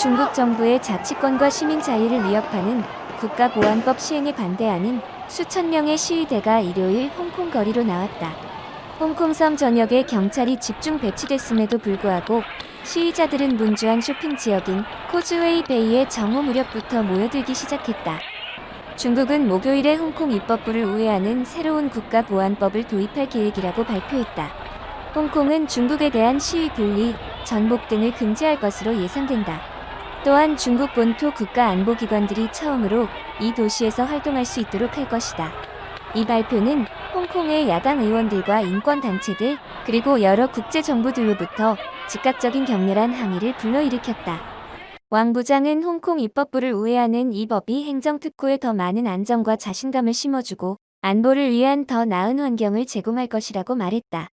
중국 정부의 자치권과 시민 자유를 위협하는 국가보안법 시행에 반대하는 수천 명의 시위대가 일요일 홍콩 거리로 나왔다. 홍콩 섬 전역에 경찰이 집중 배치됐음에도 불구하고 시위자들은 분주한 쇼핑 지역인 코즈웨이 베이에 정오 무렵부터 모여들기 시작했다. 중국은 목요일에 홍콩 입법부를 우회하는 새로운 국가보안법을 도입할 계획이라고 발표했다. 홍콩은 중국에 대한 시위 분리, 전복 등을 금지할 것으로 예상된다. 또한 중국 본토 국가안보기관들이 처음으로 이 도시에서 활동할 수 있도록 할 것이다. 이 발표는 홍콩의 야당 의원들과 인권단체들, 그리고 여러 국제정부들로부터 즉각적인 격렬한 항의를 불러일으켰다. 왕 부장은 홍콩 입법부를 우회하는 이 법이 행정특구에 더 많은 안정과 자신감을 심어주고 안보를 위한 더 나은 환경을 제공할 것이라고 말했다.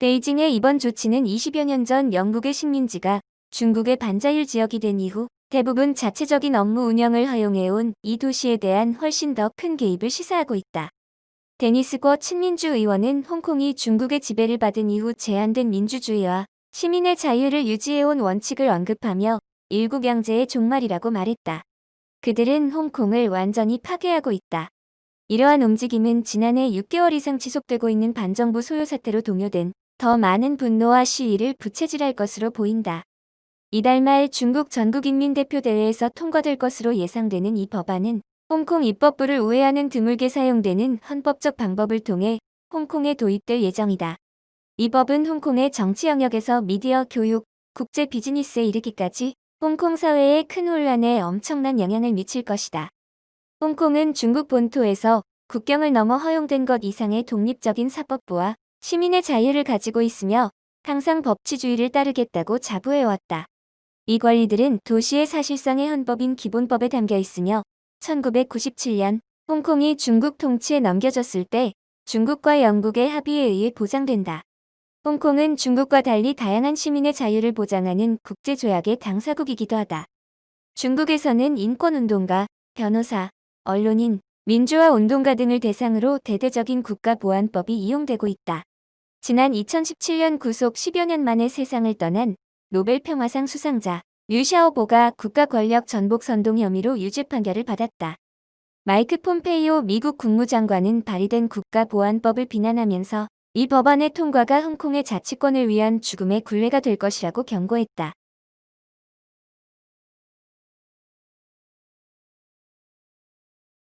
베이징의 이번 조치는 20여 년 전 영국의 식민지가 중국의 반자율 지역이 된 이후 대부분 자체적인 업무 운영을 허용해온 이 도시에 대한 훨씬 더 큰 개입을 시사하고 있다. 데니스거 친민주 의원은 홍콩이 중국의 지배를 받은 이후 제한된 민주주의와 시민의 자유를 유지해온 원칙을 언급하며 일국 양제의 종말이라고 말했다. 그들은 홍콩을 완전히 파괴하고 있다. 이러한 움직임은 지난해 6개월 이상 지속되고 있는 반정부 소요 사태로 동요된 더 많은 분노와 시위를 부채질할 것으로 보인다. 이달 말 중국 전국인민대표대회에서 통과될 것으로 예상되는 이 법안은 홍콩 입법부를 우회하는 드물게 사용되는 헌법적 방법을 통해 홍콩에 도입될 예정이다. 이 법은 홍콩의 정치 영역에서 미디어, 교육, 국제 비즈니스에 이르기까지 홍콩 사회에 큰 혼란에 엄청난 영향을 미칠 것이다. 홍콩은 중국 본토에서 국경을 넘어 허용된 것 이상의 독립적인 사법부와 시민의 자유를 가지고 있으며 항상 법치주의를 따르겠다고 자부해왔다. 이 권리들은 도시의 사실상의 헌법인 기본법에 담겨 있으며 1997년 홍콩이 중국 통치에 넘겨졌을 때 중국과 영국의 합의에 의해 보장된다. 홍콩은 중국과 달리 다양한 시민의 자유를 보장하는 국제조약의 당사국이기도 하다. 중국에서는 인권운동가, 변호사, 언론인, 민주화 운동가 등을 대상으로 대대적인 국가보안법이 이용되고 있다. 지난 2017년 구속 10여 년 만에 세상을 떠난 노벨 평화상 수상자 류샤오보가 국가 권력 전복 선동 혐의로 유죄 판결을 받았다. 마이크 폼페이오 미국 국무장관은 발의된 국가보안법을 비난하면서 이 법안의 통과가 홍콩의 자치권을 위한 죽음의 굴레가 될 것이라고 경고했다.